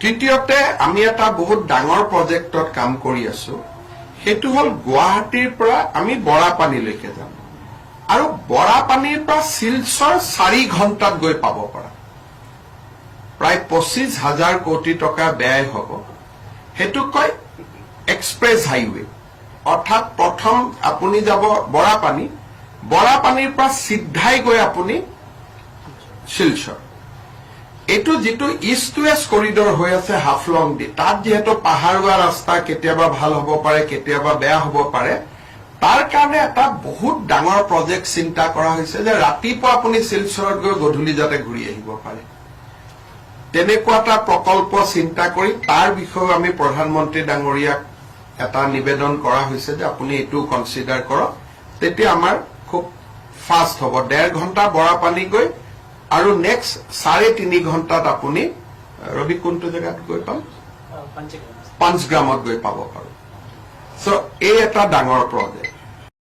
তৃতীয়তে, আমি এটা বহুত ডাঙৰ প্ৰজেক্টত কাম কৰি আছো। সেইটো হ'ল গুৱাহাটীৰ পৰা আমি বৰাপানীলৈকে যাম। আৰু বৰাপানীৰ পৰা শিলচৰ চাৰি ঘণ্টাত গৈ পাব পৰা। প্ৰায় পঁচিছ হাজাৰ কোটি টকা ব্যয় হ'ব। সেইটো কয় এক্সপ্ৰেছ হাইৱে। অৰ্থাৎ প্ৰথম আপুনি যাব বৰাপানী। বৰাপানীৰ পৰা চিধাই গৈ আপুনি শিলচৰ। এইটো যিটো ইষ্ট ৱেষ্ট কৰিডৰ হৈ আছে হাফলং দি, তাত যিহেতু পাহাৰুৱা ৰাস্তা কেতিয়াবা ভালো হ'ব পাৰে, কেতিয়াবা বেয়া হ'ব পাৰে, তাৰ কাৰণে এটা বহুত ডাঙৰ প্ৰজেক্ট চিন্তা কৰা হৈছে যে ৰাতিপুৱা আপুনি শিলচৰত গৈ গধূলি যাতে ঘূৰি আহিব পাৰে। তেনেকুৱা এটা প্ৰকল্প চিন্তা কৰি তাৰ বিষয়েও আমি প্ৰধানমন্ত্ৰী ডাঙৰীয়াক এটা নিবেদন কৰা হৈছে যে আপুনি এইটো কনচিডাৰ কৰক। তেতিয়া আমাৰ খুব ফাষ্ট হ'ব। ডেৰ ঘণ্টা বৰাপানী গৈ আৰু নেক্সট চাৰে তিনি ঘণ্টাত আপুনি ৰবি কোনটো জেগাত গৈ পাম? পাঞ্চগ্ৰামত গৈ পাব পাৰোঁ। চ' এই এটা ডাঙৰ প্ৰজেক্ট